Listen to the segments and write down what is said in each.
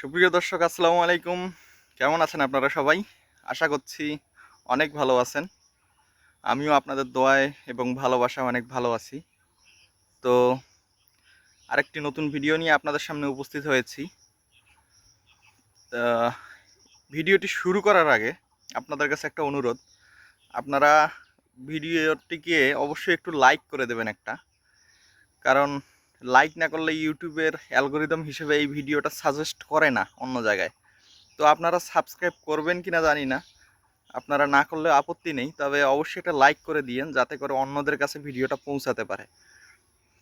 সুপ্রিয় দর্শক, আসসালামু আলাইকুম। কেমন আছেন আপনারা সবাই? আশা করছি অনেক ভালো আছেন। আমিও আপনাদের দোয়ায় এবং ভালোবাসা অনেক ভালো আছি। তো আরেকটি নতুন ভিডিও নিয়ে আপনাদের সামনে উপস্থিত হয়েছি। ভিডিওটি শুরু করার আগে আপনাদের কাছে একটা অনুরোধ। আপনারা ভিডিওটিকে অবশ্যই একটু লাইক করে দেবেন একটা। কারণ লাইক না করলে ইউটিউবের অ্যালগোরিদম হিসেবে এই ভিডিওটা সাজেস্ট করে না অন্য জায়গায়। তো আপনারা সাবস্ক্রাইব করবেন কি না জানি না। আপনারা না করলে আপত্তি নেই, তবে অবশ্যই একটা লাইক করে দিয়েন যাতে করে অন্যদের কাছে ভিডিওটা পৌঁছাতে পারে।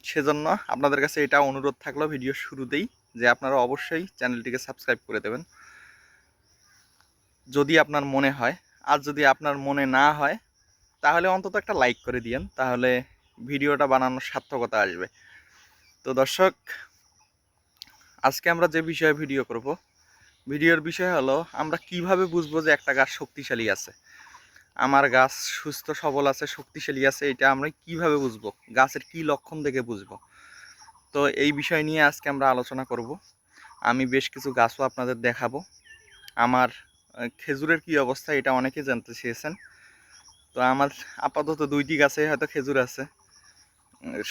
সেজন্য আপনাদের কাছে এটা অনুরোধ থাকল ভিডিও শুরুতেই যে আপনারা অবশ্যই চ্যানেলটিকে সাবস্ক্রাইব করে দেবেন। যদি আপনার মনে হয়, আর যদি আপনার মনে না হয়, তাহলে অন্তত একটা লাইক করে দিয়েন, তাহলে ভিডিওটা বানানোর সার্থকতা আসবে। তো দর্শক, আজকে আমরা যে বিষয়ে ভিডিও করব, ভিডিওর বিষয় হলো আমরা কীভাবে বুঝব যে একটা গাছ শক্তিশালী আছে? আমার গাছ সুস্থ, সবল আছে, শক্তিশালী আছে, এটা আমরা কীভাবে বুঝব? গাছের কি লক্ষণ দেখে বুঝব? তো এই বিষয় নিয়ে আজকে আমরা আলোচনা করব। আমি বেশ কিছু গাছও আপনাদের দেখাবো। আমার খেজুরের কি অবস্থা এটা অনেকে জানতে চেয়েছেন। তো আমার আপাতত দুইটি গাছে হয়তো খেজুর আছে।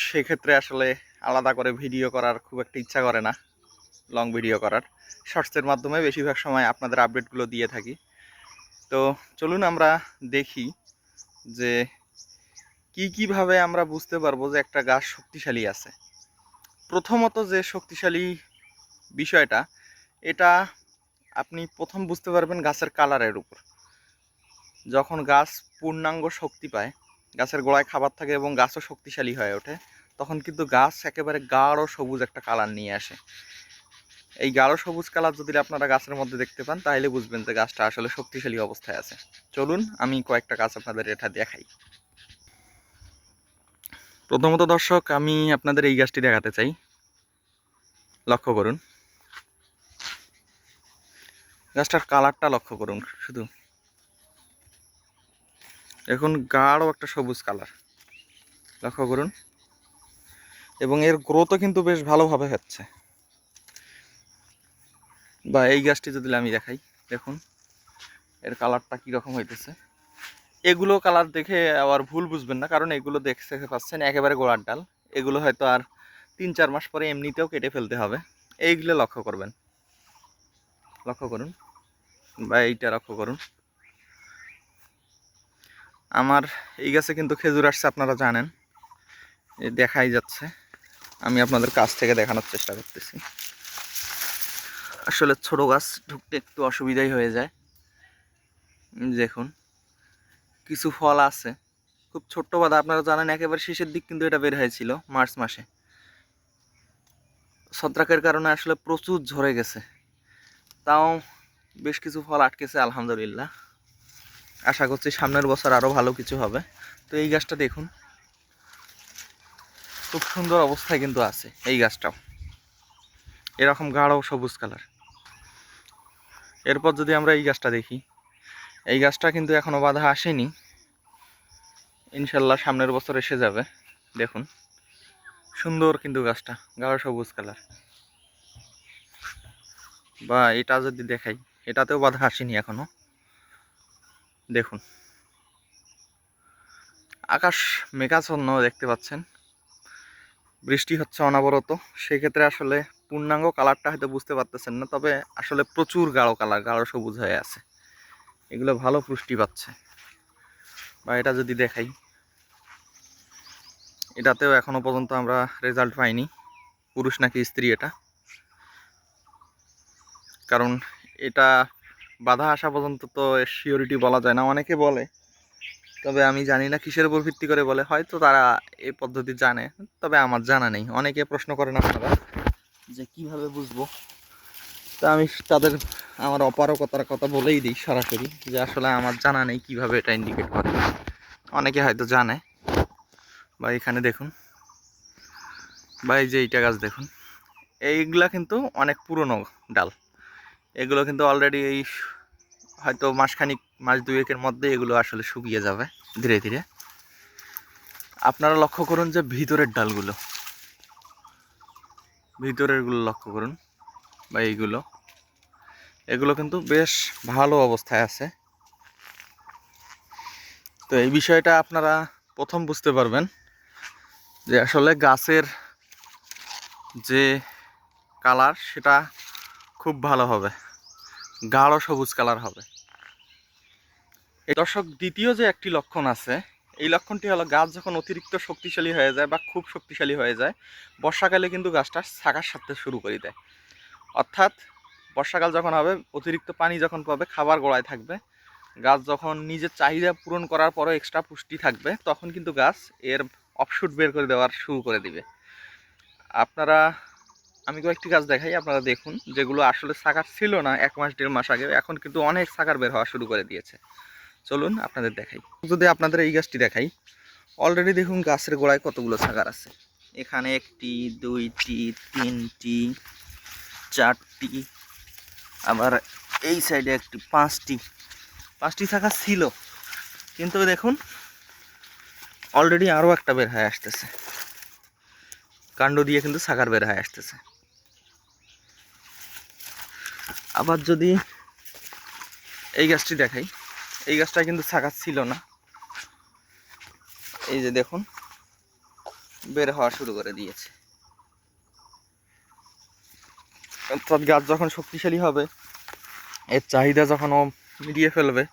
সেক্ষেত্রে আসলে আলাদা করে ভিডিও করার খুব একটা ইচ্ছা করে না লং ভিডিও করার। শর্টসের মাধ্যমে বেশিরভাগ সময় আপনাদের আপডেটগুলো দিয়ে থাকি। তো চলুন আমরা দেখি যে কি কীভাবে আমরা বুঝতে পারব যে একটা গাছ শক্তিশালী আছে। প্রথমত যে শক্তিশালী বিষয়টা, এটা আপনি প্রথম বুঝতে পারবেন গাছের কালারের উপর। যখন গাছ পূর্ণাঙ্গ শক্তি পায় গাছের গোড়ায় খাবার থাকে এবং গাছও শক্তিশালী হয়ে ওঠে, তখন কিন্তু গাছ একেবারে গাঢ় সবুজ একটা কালার নিয়ে আসে। এই গাঢ় সবুজ কালার যদি আপনারা গাছের মধ্যে দেখতে পান, তাহলে বুঝবেন যে গাছটা আসলে শক্তিশালী অবস্থায় আছে। চলুন, আমি কয়েকটা গাছ আপনাদের এটা দেখাই। প্রথমত দর্শক, আমি আপনাদের এই গাছটি দেখাতে চাই। লক্ষ্য করুন। গাছটার কালারটা লক্ষ্য করুন শুধু। এখন গাঢ় একটা সবুজ কালার লক্ষ্য করুন। এবং এর গ্রোথও কিন্তু বেশ ভালোভাবে হচ্ছে। বা এই গাছটি যদি আমি দেখাই, দেখুন, এর কালারটা কীরকম হইতেছে। এগুলো কালার দেখে আবার ভুল বুঝবেন না, কারণ এগুলো দেখতে পাচ্ছেন একেবারে গোড়ার ডাল। এগুলো হয়তো আর তিন চার মাস পরে এমনিতেও কেটে ফেলতে হবে। এইগুলো লক্ষ্য করবেন। লক্ষ্য করুন। বা এইটা লক্ষ্য করুন। আমার এই গাছে কিন্তু খেজুর আসছে, আপনারা জানেন। দেখাই যাচ্ছে। আমি আপনাদের কাছ থেকে দেখানোর চেষ্টা করতেছি। আসলে ছোট গাছ ঢুকতে একটু অসুবিধাই হয়ে যায়। দেখুন, কিছু ফল আছে। খুব ছোট্ট বাদা আপনারা জানেন, একেবারে শেষের দিক কিন্তু এটা বের হয়েছিল মার্চ মাসে। ছত্রাকের কারণে আসলে প্রচুর ঝরে গেছে। তাও বেশ কিছু ফল আটকেছে, আলহামদুলিল্লাহ। আশা করছি সামনের বছর আরও ভালো কিছু হবে। তো এই গাছটা দেখুন। খুব সুন্দর অবস্থায় কিন্তু আছে এই গাছটাও। এরকম গাঢ় সবুজ কালার। এরপর যদি আমরা এই গাছটা দেখি, এই গাছটা কিন্তু এখনও বাধা আসেনি। ইনশাল্লাহ সামনের বছর এসে যাবে। দেখুন, সুন্দর কিন্তু গাছটা, গাঢ় সবুজ কালার। বা এটা যদি দেখাই, এটাতেও বাধা আসেনি এখনও। দেখুন। আকাশ মেঘাচ্ছন্ন দেখতে পাচ্ছেন। বৃষ্টি হচ্ছে অনবরত। সেক্ষেত্রে আসলে পূর্ণাঙ্গ কালারটা হয়তো বুঝতে পারতেছেন না, তবে আসলে প্রচুর গাঢ় কালার, গাঢ় সবুজ হয়ে আছে। এগুলো ভালো পুষ্টি পাচ্ছে। বা এটা যদি দেখাই। এটাতেও এখনও পর্যন্ত আমরা রেজাল্ট পাইনি। পুরুষ নাকি স্ত্রী এটা? কারণ এটা বাধা আসা পর্যন্ত তো শিওরিটি বলা যায় না, অনেকে বলে। তবে আমি জানি না কিসের উপর ভিত্তি করে বলে, হয়তো তারা এই পদ্ধতি জানে, তবে আমার জানা নেই। অনেকে প্রশ্ন করেন আপনারা যে কীভাবে বুঝব? তা আমি তাদের আমার অপারকতার কথা বলেই দিই সরাসরি, যে আসলে আমার জানা নেই কীভাবে এটা ইন্ডিকেট করে। অনেকে হয়তো জানে। বা এখানে দেখুন। বা এই যে এইটা গাছ দেখুন। এইগুলা কিন্তু অনেক পুরনো ডাল। এগুলো কিন্তু অলরেডি এই হয়তো মাসখানিক, মাস দুয়েকের মধ্যে এগুলো আসলে শুকিয়ে যাবে, ধীরে ধীরে। আপনারা লক্ষ্য করুন যে ভিতরের ডালগুলো ভিতরেরগুলো লক্ষ্য করুন, বা এইগুলো। এগুলো কিন্তু বেশ ভালো অবস্থায় আছে। তো এই বিষয়টা আপনারা প্রথম বুঝতে পারবেন যে আসলে গাছের যে কালার, সেটা খুব ভালো হবে। গাঢ় সবুজ কালার হবে। এই দর্শক, দ্বিতীয় যে একটি লক্ষণ আছে, এই লক্ষণটি হলো গাছ যখন অতিরিক্ত শক্তিশালী হয়ে যায় বা খুব শক্তিশালী হয়ে যায়, বর্ষাকালে কিন্তু গাছটা শাখার সাথে শুরু করে দেয়। অর্থাৎ, বর্ষাকাল যখন হবে, অতিরিক্ত পানি যখন পাবে, খাবার গোড়ায় থাকবে। গাছ যখন নিজের চাহিদা পূরণ করার পরও এক্সট্রা পুষ্টি থাকবে, তখন কিন্তু গাছ এর অফশুট বের করে দেওয়ার শুরু করে দিবে। আপনারা আমি কয়েকটি গাছ দেখাই, আপনারা দেখুন। যেগুলো আসলে সাকার ছিল না এক মাস, দেড় মাস আগে, এখন কিন্তু অনেক সাকার বের হওয়া শুরু করে দিয়েছে। চলুন আপনাদের দেখাই। যদি আপনাদের এই গাছটি দেখাই অলরেডি দেখুন গাছের গোড়ায় কতগুলো সাকার আছে। এখানে একটি, দুইটি, তিনটি, চারটি, আবার এই সাইডে একটি, পাঁচটি। পাঁচটি শাখা ছিল। কিন্তু দেখুন অলরেডি আরও একটা বের হয়ে আসতেছে। কাণ্ড দিয়ে কিন্তু সাকার বের হয়ে আসতেছে। আবার যদি এই গাছটি দেখাই, এই গাছটা কিন্তু শাখা ছিল না। এই যে দেখুন, বের হওয়া শুরু করে দিয়েছে। অর্থাৎ গাছ যখন শক্তিশালী হবে, এর চাহিদা যখন ও মিটিয়ে ফেলবে,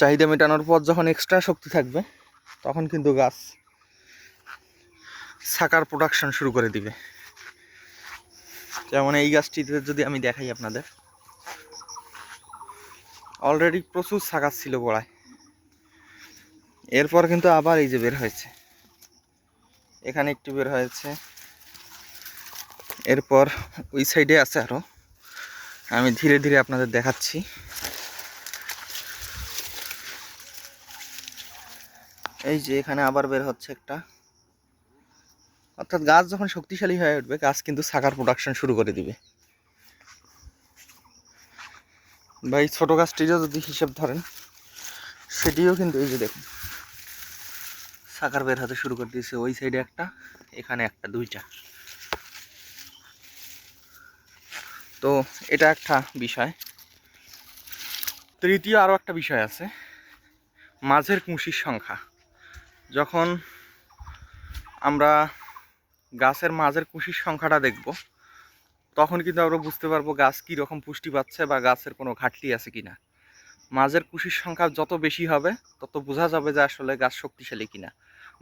চাহিদা মেটানোর পর যখন এক্সট্রা শক্তি থাকবে, তখন কিন্তু গাছ সাকার প্রোডাকশন শুরু করে দিবে। যেমন এই গাছটিতে যদি আমি দেখাই আপনাদের অলরেডি প্রচুর সাকার ছিল গোড়ায়। এরপর কিন্তু আবার এই যে বের হয়েছে। এখানে একটু বের হয়েছে। এরপর ওই সাইডে আছে আরও আমি ধীরে ধীরে আপনাদের দেখাচ্ছি। এই যে এখানে আবার বের হচ্ছে একটা। অর্থাৎ গাছ যখন শক্তিশালী হয়ে উঠবে, গাছ কিন্তু সাকার প্রোডাকশন শুরু করে দিবে। বা এই ছোটো গাছটিরও যদি হিসেব ধরেন, সেটিও কিন্তু এই যে দেখুন, সাকার বের হতে শুরু করে দিয়েছে। ওই সাইডে একটা, এখানে একটা, দুইটা। তো এটা একটা বিষয়। তৃতীয় আরও একটা বিষয় আছে, মাঝের কুশির সংখ্যা। যখন আমরা গাছের মাঝের কুশির সংখ্যাটা দেখব। তখন কিন্তু আমরা বুঝতে পারব গাছ কী রকম পুষ্টি পাচ্ছে বা গাছের কোনো ঘাটতি আছে কি না মাঝের কুশির সংখ্যা যত বেশি হবে, তত বোঝা যাবে যে আসলে গাছ শক্তিশালী কিনা।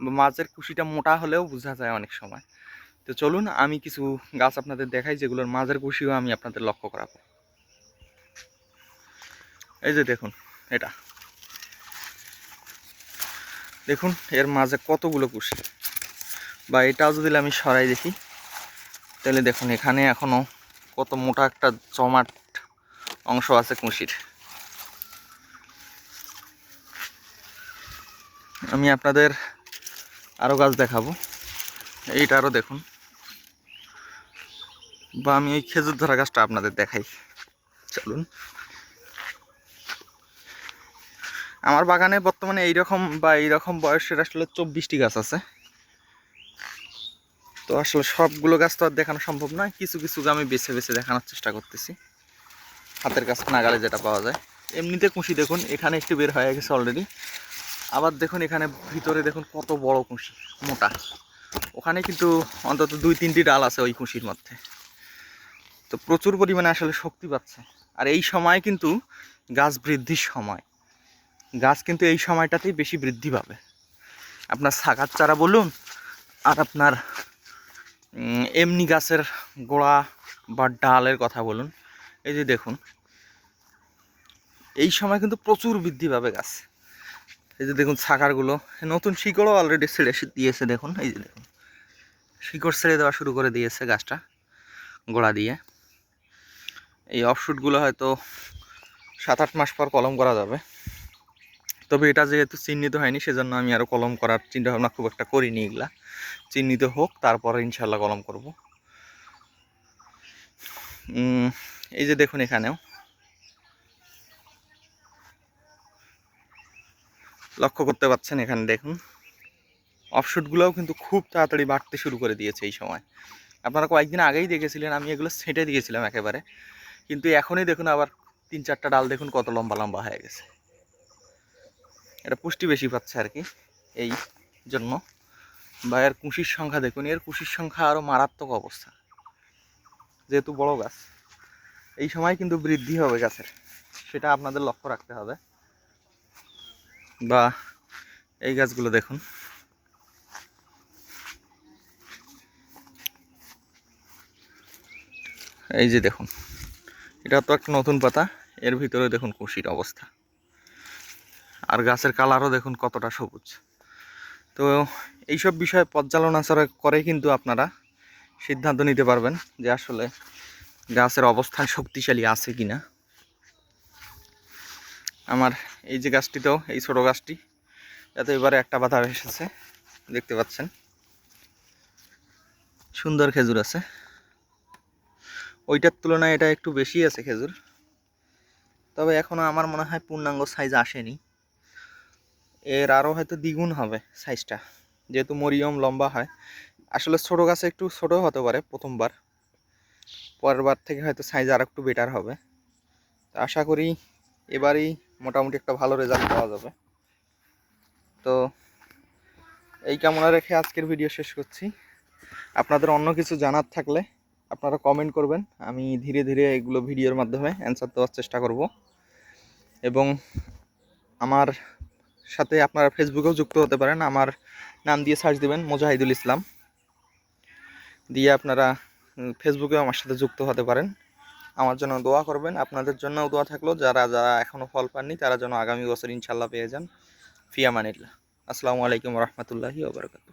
বা মাঝের কুশিটা মোটা হলেও বোঝা যায় অনেক সময়। তো চলুন, আমি কিছু গাছ আপনাদের দেখাই, যেগুলোর মাঝের কুশিও আমি আপনাদের লক্ষ্য করাবো। এই যে দেখুন, এটা। দেখুন, এর মাঝে কতগুলো কুশি। বা এটাও যদি আমি সরাই দেখি, তাহলে দেখুন এখানে এখনও কত মোটা একটা জমাট অংশ আছে কুশির। আমি আপনাদের আরও গাছ দেখাবো। এইটারও দেখুন। বা আমি এই খেজুর ধরা গাছটা আপনাদের দেখাই। চলুন। আমার বাগানে বর্তমানে এইরকম বা এইরকম বয়সের আসলে চব্বিশটি গাছ আছে। তো আসলে সবগুলো গাছ তো আর দেখানো সম্ভব নয়। কিছু কিছু আমি বেছে বেছে দেখানোর চেষ্টা করতেছি। হাতের কাছে নাগালে যেটা পাওয়া যায়। এমনিতে কুশি দেখুন, এখানে একটু বের হয়ে গেছে অলরেডি আবার দেখুন, এখানে ভিতরে দেখুন কত বড় কুশি, মোটা। ওখানে কিন্তু অন্তত দুই, তিনটি ডাল আছে ওই কুশির মধ্যে। তো প্রচুর পরিমাণে আসলে শক্তি পাচ্ছে। আর এই সময় কিন্তু গাছ বৃদ্ধির সময়। গাছ কিন্তু এই সময়টাতেই বেশি বৃদ্ধি পাবে। আপনার শাকার চারা বলুন, আর আপনার এমনি গাছের গোড়া বা ডালের কথা বলুন, এই যে দেখুন, এই সময় কিন্তু প্রচুর বৃদ্ধি পাবে গাছ। এই যে দেখুন শাখারগুলো নতুন শিকড়ও অলরেডি ছেড়ে দিয়েছে, দেখুন, এই যে দেখুন। শিকড় ছেড়ে দেওয়া শুরু করে দিয়েছে গাছটা, গোড়া দিয়ে। এই অফশুটগুলো হয়তো সাত আট মাস পর কলম করা যাবে। তবে এটা যেহেতু চিহ্নিত হয়নি, সেজন্য আমি আরও কলম করার চিন্তাভাবনা খুব একটা করিনি এগুলা। চিহ্নিত হোক, তারপরে ইনশাল্লাহ কলম করব। এই যে দেখুন এখানেও। লক্ষ্য করতে পারছেন এখানে দেখুন। অফশুটগুলোও কিন্তু খুব তাড়াতাড়ি বাড়তে শুরু করে দিয়েছে এই সময়। আপনারা কয়েকদিন আগেই দেখেছিলেন, আমি এগুলো ছেঁটে দিয়েছিলাম একেবারে। কিন্তু এখনই দেখুন আবার তিন চারটা ডাল দেখুন কত লম্বা লম্বা হয়ে গেছে। এটা পুষ্টি বেশি পাচ্ছে আর কি এই জন্য। বা এর কুশির সংখ্যা দেখুন, এর কুশির সংখ্যা আরও মারাত্মক অবস্থা। যেহেতু বড় গাছ, এই সময় কিন্তু বৃদ্ধি হবে গাছের, সেটা আপনাদের লক্ষ্য রাখতে হবে। বা এই গাছগুলো দেখুন। এই যে দেখুন, এটা তো একটা নতুন পাতা, এর ভিতরে দেখুন কুশির অবস্থা। আর গাছের কালারও দেখুন কতটা সবুজ। তো এইসব বিষয়ে পর্যালোচনা করে কিন্তু আপনারা সিদ্ধান্ত নিতে পারবেন যে আসলে গাছের অবস্থান শক্তিশালী আছে কি না আমার এই যে গাছটিতেও, এই ছোট গাছটি এতে এবারে একটা পাতা এসেছে, দেখতে পাচ্ছেন। সুন্দর খেজুর আছে। ওইটার তুলনায় এটা একটু বেশি আছে খেজুর। তবে এখনও আমার মনে হয় পূর্ণাঙ্গ সাইজ আসেনি। এর আরও হয়তো দ্বিগুণ হবে সাইজটা যেহেতু মরিয়ম লম্বা হয়। আসলে ছোটো গাছে একটু ছোটো হতে পারে প্রথমবার। পরের বার থেকে হয়তো সাইজ আর একটু বেটার হবে। তো আশা করি এবারই মোটামুটি একটা ভালো রেজাল্ট পাওয়া যাবে। তো এই কামনা রেখে আজকের ভিডিও শেষ করছি। আপনাদের অন্য কিছু জানার থাকলে আপনারা কমেন্ট করবেন। আমি ধীরে ধীরে এগুলো ভিডিওর মাধ্যমে অ্যান্সার দেওয়ার চেষ্টা করব। এবং আমার সাথে আপনারা ফেসবুকেও যুক্ত হতে পারেন। আমার নাম দিয়ে সার্চ দেবেন, মোজাহিদুল ইসলাম। দিয়ে আপনারা ফেসবুকেও আমার সাথে যুক্ত হতে পারেন। আমার জন্য দোয়া করবেন। আপনাদের জন্যও দোয়া থাকল। যারা যারা এখনও ফল পাননি, তারা যেন আগামী বছর ইনশাল্লাহ পেয়ে যান। ফিয়ামানিল্লা আসসালামু আলাইকুম রহমতুল্লাহি ওবরাকাতু